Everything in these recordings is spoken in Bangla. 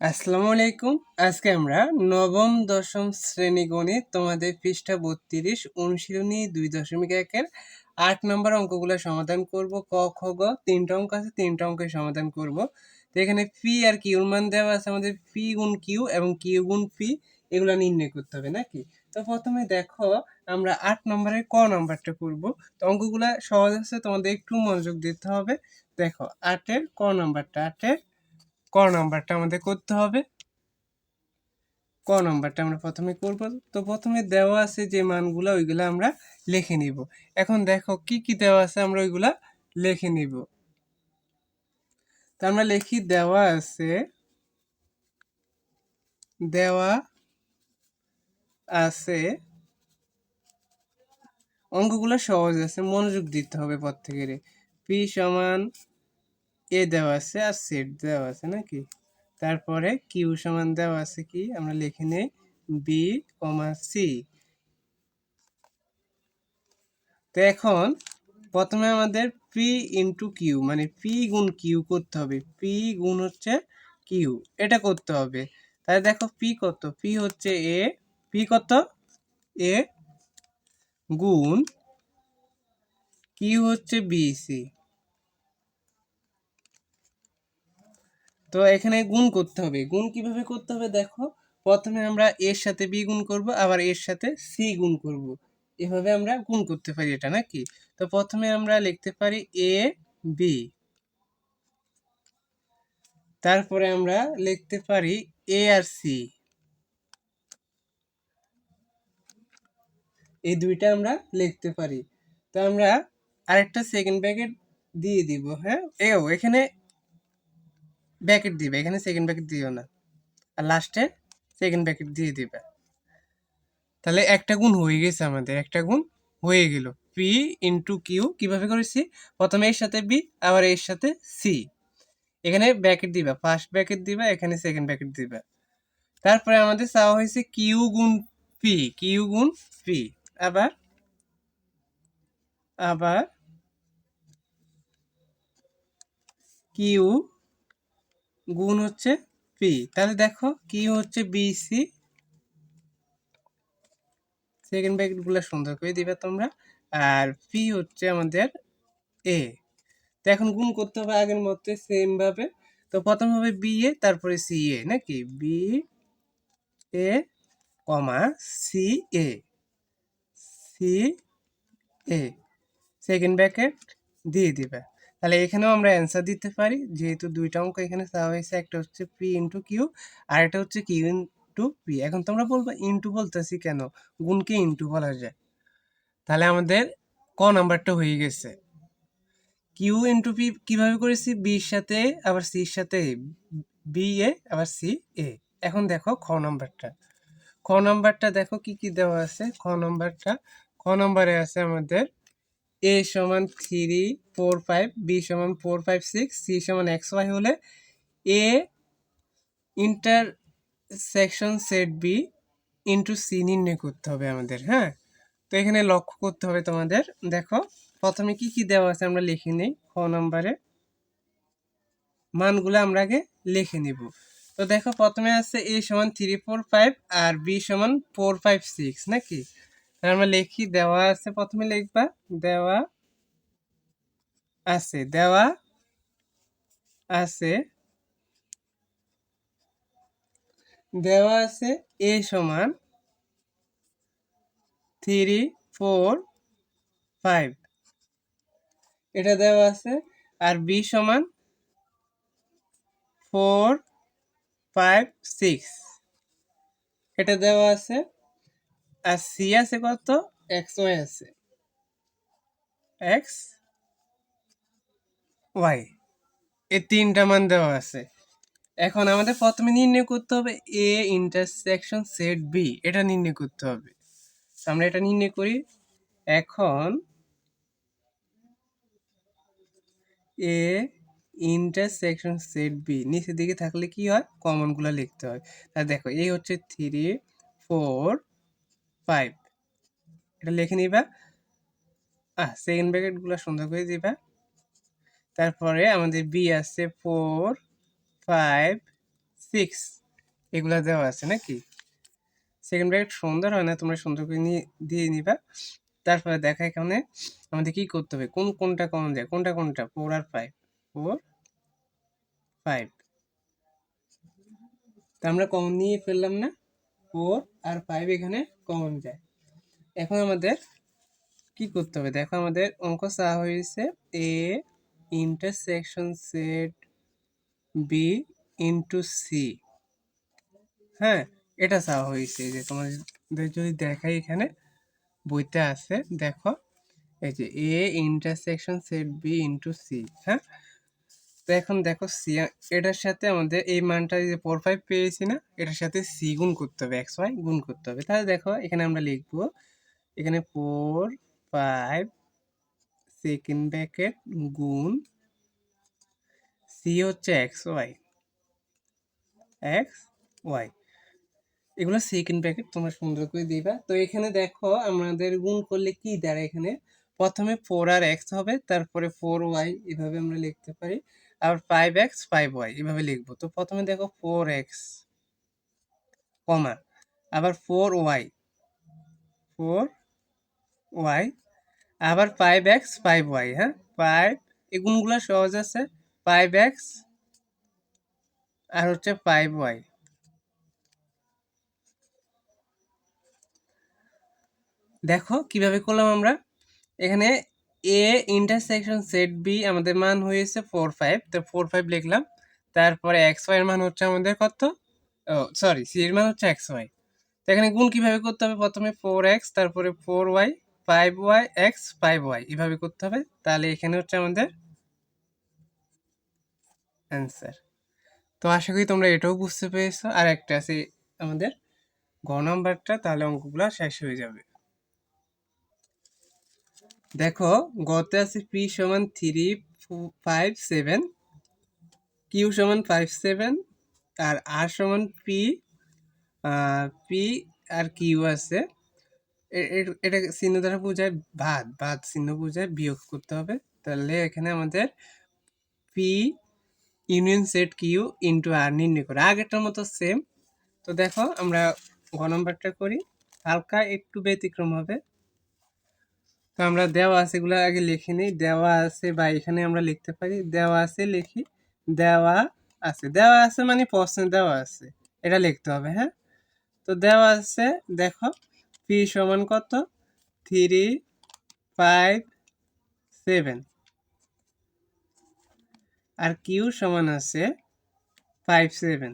আসসালামু আলাইকুম। আজকে আমরা নবম, দশম শ্রেণি গণিত তোমাদের পৃষ্ঠা বত্রিশ, অনুশীলনী দুই দশমিক একের আট নম্বর অঙ্কগুলো সমাধান করব। ক, খ, গ, তিনটা অঙ্ক আছে, তিনটা অঙ্কের সমাধান করব। তো এখানে পি আর কিউর মান দেওয়া আছে, আমাদের পি গুণ কিউ এবং কিউ গুণ পি এগুলো নির্ণয় করতে হবে নাকি? তো প্রথমে দেখো, আমরা আট নম্বরের ক নাম্বারটা করব। তো অঙ্কগুলো সহজ আছে, তোমাদের একটু মনোযোগ দিতে হবে। দেখো, আটের ক নাম্বারটা, আটের ক নাম্বারটা আমাদের করতে হবে। ক নাম্বারটা আমরা প্রথমে করব। তো প্রথমে দেওয়া আছে যে মানগুলো, ওইগুলো আমরা লিখে নিব। এখন দেখো কি কি দেওয়া আছে আমরা ওইগুলা লিখে নিব। তো আমরা লিখি দেওয়া আছে দেওয়া আছে, অঙ্কগুলো সহজ আছে, মনোযোগ দিতে হবে প্রত্যেকের পি সমান এ দেওয়া আছে আর সেট দেওয়া আছে নাকি? তারপরে কিউ সমান দেওয়া আছে কি? আমরা লিখে নেই বি কমা সি তো এখন প্রথমে আমাদের পি ইন্টু কিউ মানে পি গুণ কিউ করতে হবে। পি গুণ হচ্ছে কিউ এটা করতে হবে। তাহলে দেখো পি কত? পি হচ্ছে এ পি কত? এ গুণ কিউ হচ্ছে বিসি তো এখানে গুণ করতে হবে। গুণ কীভাবে করতে হবে দেখো, প্রথমে আমরা এর সাথে বি গুণ করব, আবার এর সাথে সি গুণ করব। এভাবে আমরা গুণ করতে পারি এটা নাকি? তো প্রথমে আমরা লিখতে পারি এ, বি। তারপরে আমরা লিখতে পারি এ আর সি। এই দুইটা আমরা লিখতে পারি। তো আমরা আরেকটা সেকেন্ড ব্র্যাকেট দিয়ে দিব হ্যাঁ? এও এখানে ব্যাকেট দিবে, এখানে সেকেন্ড ব্যাকেট দিও না। আর লাস্টে সেকেন্ড ব্যাকেট দিয়ে দিবে। তাহলে একটা গুণ হয়ে গেছে আমাদের, একটা গুণ হয়ে গেল। পি ইন্টু কিউ কীভাবে করেছি? প্রথমে এর সাথে বি আবার এর সাথে সি এখানে ব্যাকেট দিবা ফার্স্ট ব্যাকেট দিবা, এখানে সেকেন্ড ব্যাকেট দিবা। তারপরে আমাদের চাওয়া হয়েছে কিউ গুণ পি কিউ গুণ পি আবার আবার কিউ গুণ হচ্ছে পি তাহলে দেখো কি হচ্ছে বিসি সেকেন্ড ব্র্যাকেটগুলো সুন্দর করে দিবে তোমরা। আর পি হচ্ছে আমাদের এ তো এখন গুণ করতে হবে আগের মতো সেম ভাবে। তো প্রথম হবে বি এ তারপরে সি এ নাকি? B A comma C A C A second bracket দিয়ে দিবে। তাহলে এখানেও আমরা অ্যান্সার দিতে পারি। যেহেতু দুইটা অঙ্ক এখানে চাওয়া হয়েছে, একটা হচ্ছে পি ইন্টু কিউ আর একটা হচ্ছে কিউ ইন্টু পি এখন তোমরা বলব ইন্টু বলতেছি কেন? গুণকে ইন্টু বলা যায়। তাহলে আমাদের ক নাম্বারটা হয়ে গেছে। কিউ ইন্টু পি কীভাবে করেছি? বির সাথে, আবার সির সাথে বি এ, আবার সি এ। এখন দেখো খ নাম্বারটা। খ নাম্বারটা দেখো কি কি দেওয়া আছে? খ নাম্বারটা, খ নাম্বারে আছে আমাদের এ সমান থ্রি ফোর ফাইভ, বি সমান ফোর ফাইভ সিক্স, সি সমান এক্স ওয়াই হলে A intersection set B into C নির্ণয় করতে হবে আমাদের হ্যাঁ? তো এখানে লক্ষ্য করতে হবে তোমাদের। দেখো, প্রথমে কি কি দেওয়া আছে আমরা লিখে নিই, খ নম্বরে। মানগুলো আমরা আগে লিখে নিব। তো দেখো, প্রথমে আছে এ সমান থ্রি ফোর ফাইভ আর বি সমান ফোর ফাইভ সিক্স, নাকি? আমরা লিখি, দেওয়া আছে প্রথমে লিখবা, দেওয়া আছে দেওয়া আছে দেওয়া আছে এ সমান থ্রি ফোর ফাইভ এটা দেওয়া আছে, আর বি সমান ফোর ফাইভ সিক্স এটা দেওয়া আছে আর সি আছে কত এক্স ওয়াই আছে এক্স ওয়াই এই তিনটা মান দেওয়া আছে এখন আমাদের প্রথমে নির্ণয় করতে হবে এ ইন্টারসেকশন সেট বি এটা নির্ণয় করতে হবে আমরা এটা নির্ণয় করি এখন এ ইন্টারসেকশন সেট বি নিচের দিকে থাকলে কি হয় কমনগুলো লিখতে হয় তা দেখো এই হচ্ছে থ্রি ফোর ফাইভ এটা লিখে নিবা। আহ সেকেন্ড ব্র্যাকেটগুলো সুন্দর করে দিবা। তারপরে আমাদের বি আছে ফোর ফাইভ সিক্স এগুলা দেওয়া আছে নাকি? সেকেন্ড ব্র্যাকেট সুন্দর হয় না, তোমরা সুন্দর করে নিয়ে দিয়ে নিবা। তারপরে দেখা এখানে আমাদের কি করতে হবে? কোন কোনটা কমন যায় কোনটা কোনটা? ফোর আর ফাইভ ফোর ফাইভ তা আমরা কমন নিয়ে ফেললাম না? ফোর আর ফাইভ এখানে কমন যায়। এখন আমাদের কি করতে হবে? দেখো আমাদের অঙ্ক চা হয়েছে A intersection set B into C হ্যাঁ এটা চাওয়া হয়েছে। যে তোমাদের যদি দেখাই এখানে বইতে আছে, দেখো। এই যে A intersection set B into C হ্যাঁ? তো এখন দেখো সি এটার সাথে আমাদের এই মানটা যে ফোর ফাইভ পেয়েছি না, এটার সাথে সি গুণ করতে হবে এক্স ওয়াই গুণ করতে হবে। তাহলে দেখো এখানে আমরা লিখব, এখানে ফোর ফাইভ সেকেন্ড ব্যাকেট গুণ সি হচ্ছে এক্স ওয়াই এক্স ওয়াই এগুলো সেকেন্ড ব্র্যাকেট তোমরা সুন্দর করে দিবা। তো এখানে দেখো আমাদের গুণ করলে কি দাঁড়ায় এখানে? প্রথমে ফোর আর এক্স হবে, তারপরে ফোর ওয়াই এভাবে আমরা লিখতে পারি। আবার ফাইভ এক্স ফাইভ ওয়াই এভাবে লিখব। তো প্রথমে দেখো ফোর এক্স কমা। আবার ফোর ওয়াই ফোর ওয়াই আবার ফাইভ এক্স ফাইভ ওয়াই হ্যাঁ? ফাইভ এই সহজ আছে। ফাইভ এক্স আর হচ্ছে ফাইভ ওয়াই দেখো কীভাবে করলাম আমরা? এখানে এ ইন্টারসেকশন সেট বি আমাদের মান হয়েছে ফোর ফাইভ তো ফোর ফাইভ লিখলাম। তারপরে এক্স ওয়াই এর মান হচ্ছে আমাদের কত? সরি সি এর মান হচ্ছে এক্স ওয়াই তো এখানে গুণ কীভাবে করতে হবে? প্রথমে ফোর এক্স তারপরে four Y five Y X five Y এভাবে করতে হবে। তাহলে এখানে হচ্ছে আমাদের অ্যান্সার তো আশা করি তোমরা এটাও বুঝতে পেরেছ। আর একটা আছে আমাদের গ নাম্বারটা তাহলে অঙ্কগুলো শেষ হয়ে যাবে। দেখো, গতে আছে পি সমান থ্রি ফাইভ সেভেন, কিউ সমান ফাইভ সেভেন, আর আর সমান পি পি আর কিউ আছে। এটা চিহ্ন দ্বারা বোঝায় ভাত ভাত চিহ্ন বোঝায় বিয়োগ করতে হবে। তাহলে এখানে আমাদের P union set Q into R নির্ণয় করে। আগেরটার মতো সেম তো দেখো, আমরা ঘ নম্বরটা করি। হালকা একটু ব্যতিক্রম হবে। তো আমরা দেওয়া আছে, এগুলো আগে লিখে নিই। দেওয়া আছে বা এখানে আমরা লিখতে পারি, দেওয়া আছে লিখি, দেওয়া আছে। দেওয়া আছে মানে প্রশ্ন দেওয়া আছে, এটা লিখতে হবে হ্যাঁ? তো দেওয়া আছে, দেখো, পি সমান কত? Three five seven. আর কিউ সমান আছে ফাইভ সেভেন।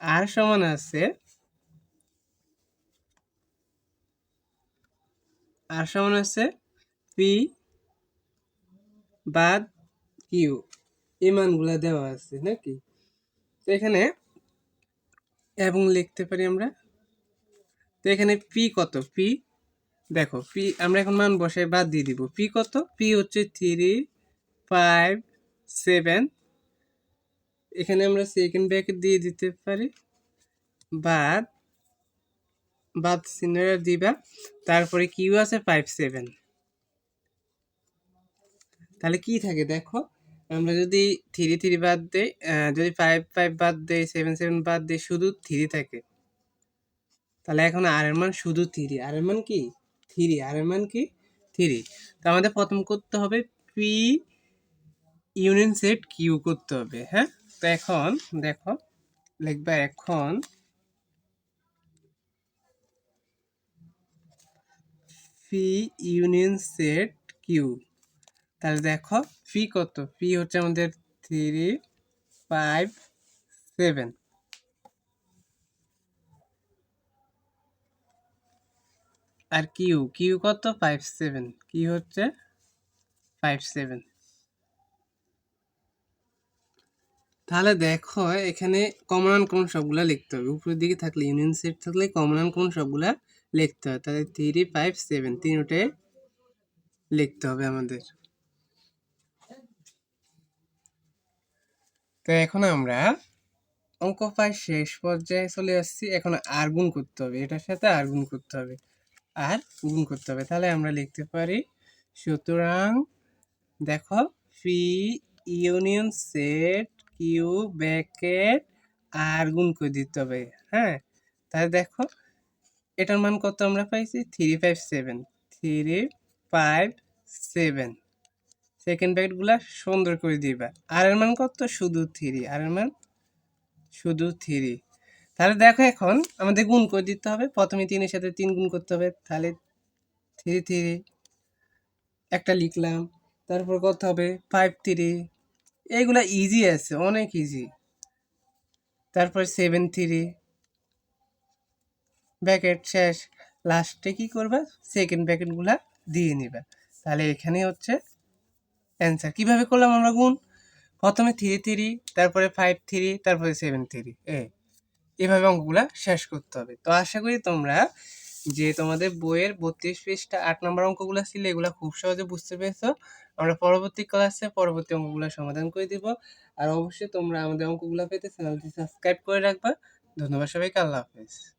আর সমান আছে আর সমান আছে পি বাদ কিউ এই মানগুলা দেওয়া আছে নাকি? তো এখানে এবং লিখতে পারি আমরা। তো এখানে পি কত? পি দেখো পি আমরা এখন মান বসে বাদ দিয়ে দিব। পি কত? পি হচ্ছে থ্রি ফাইভ সেভেন এখানে আমরা সেকেন্ড ব্র্যাকেট দিয়ে দিতে পারি। বাদ বাদ চিহ্নটা দিবা। তারপরে কিউ আছে ফাইভ সেভেন তাহলে কি থাকে দেখো, আমরা যদি থ্রি থ্রি বাদ দেই যদি ফাইভ ফাইভ বাদ দেই সেভেন সেভেন বাদ দেই, শুধু থ্রি থাকে। তাহলে এখন আর এর মান শুধু থ্রি আর এর মান কি? থ্রি আর এর মান কি? থ্রি তো আমাদের প্রথম করতে হবে পি ইউনিয়ন সেট কিউ করতে হবে হ্যাঁ? তো এখন, দেখো, লিখবা এখন পি ইউনিয়ন সেট কিউ তাহলে দেখো পি কত? পি হচ্ছে আমাদের থ্রি ফাইভ সেভেন আর কিউ কিউ কত? ফাইভ সেভেন কি হচ্ছে ফাইভ সেভেন তাহলে দেখো, এখানে কমন কোন সবগুলা লিখতে হবে। উপরের দিকে থাকলে ইউনিয়ন সেট থাকলে কমন কোন সবগুলা লিখতে হবে তাহলে থ্রি ফাইভ সেভেন তিনটায় লিখতে হবে আমাদের। তো এখন আমরা অঙ্ক প্রায় শেষ পর্যায়ে চলে আসছি। এখন আর গুণ করতে হবে। এটার সাথে আর গুণ করতে হবে। আর গুণ করতে হবে। তাহলে আমরা লিখতে পারি, সুতরাং দেখো P union set Q bracket R গুণ করে দিতে হবে। হ্যাঁ তাহলে দেখো এটার মান কত আমরা পাইছি? Three five seven three five seven second ব্র্যাকেটগুলা সুন্দর করে দিবা। আর এর মান কত? শুধু থ্রি আর এর মান শুধু থ্রি তাহলে দেখো এখন আমাদের গুণ করে দিতে হবে। প্রথমে তিনের সাথে তিন গুণ করতে হবে। তাহলে থ্রি থ্রি একটা লিখলাম। তারপর কত হবে? ফাইভ থ্রি এইগুলা ইজি আছে, অনেক ইজি তারপর সেভেন থ্রি ব্যাকেট শেষ। লাস্টে কি করবা? সেকেন্ড ব্যাকেটগুলা দিয়ে নিবা। তাহলে এখানে হচ্ছে অ্যান্সার কীভাবে করলাম আমরা গুণ? প্রথমে থ্রি থ্রি তারপরে ফাইভ থ্রি তারপরে সেভেন থ্রি এ এভাবে অঙ্কগুলা শেষ করতে হবে। তো আশা করি তোমরা যে তোমাদের বইয়ের বত্রিশ পৃষ্ঠা আট নম্বর অঙ্কগুলো ছিল, এগুলো খুব সহজে বুঝতে পেরেছ। আমরা পরবর্তী ক্লাসে পরবর্তী অঙ্কগুলো সমাধান করে দিব। আর অবশ্যই তোমরা আমাদের অঙ্কগুলো পেতে চ্যানেলটি সাবস্ক্রাইব করে রাখবা। ধন্যবাদ সবাইকে, আল্লাহ হাফেজ।